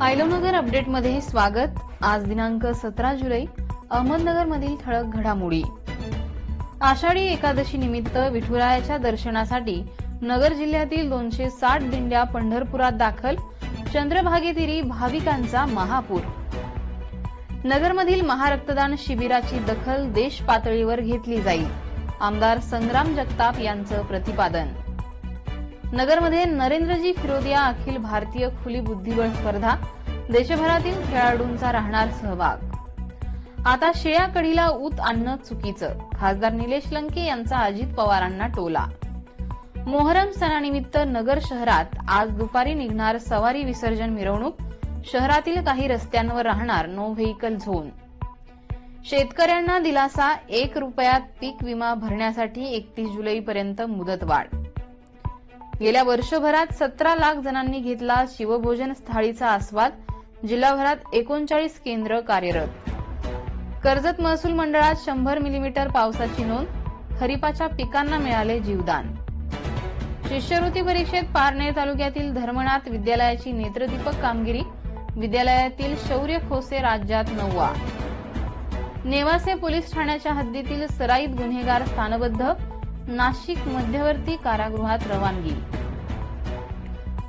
आयलोनगर अपडेटमध्ये स्वागत. आज दिनांक सतरा जुलै अहमदनगरमधील ठळक घडामोडी. आषाढी एकादशी निमित्त विठुरायाच्या दर्शनासाठी नगर जिल्ह्यातील दोनशे साठ दिंड्या पंढरपुरात दाखल चंद्रभागेतिरी भाविकांचा महापूर. नगरमधील महारक्तदान शिबिराची दखल देश पातळीवर घेतली जाईल. आमदार संग्राम जगताप यांचं प्रतिपादन. नगरमध्ये नरेंद्रजी फिरोदिया अखिल भारतीय खुली बुद्धिबळ स्पर्धा देशभरातील खेळाडूंचा राहणार सहभाग. आता शेळ्या कढीला ऊत आणणं चुकीचं खासदार निलेश लंके यांचा अजित पवारांना टोला. मोहरम सणानिमित्त नगर शहरात आज दुपारी निघणार सवारी विसर्जन मिरवणूक शहरातील काही रस्त्यांवर राहणार नो व्हेकल झोन. शेतकऱ्यांना दिलासा एक रुपयात पीक विमा भरण्यासाठी एकतीस जुलैपर्यंत मुदतवाढ. गेल्या वर्षभरात सतरा लाख जणांनी घेतला शिवभोजन थाळीचा आस्वाद जिल्हाभरात एकोणचाळीस केंद्र कार्यरत. कर्जत महसूल मंडळात शंभर मिलीमीटर पावसाची नोंद खरीपाच्या पिकांना मिळाले जीवदान. शिष्यवृत्ती परीक्षेत पारनेर तालुक्यातील धर्मनाथ विद्यालयाची नेत्रदीपक कामगिरी विद्यालयातील शौर्य खोसे राज्यात नववा. नेवासे पोलीस ठाण्याच्या हद्दीतील सराईत गुन्हेगार स्थानबद्ध नाशिक मध्यवर्ती कारागृहात रवानगी.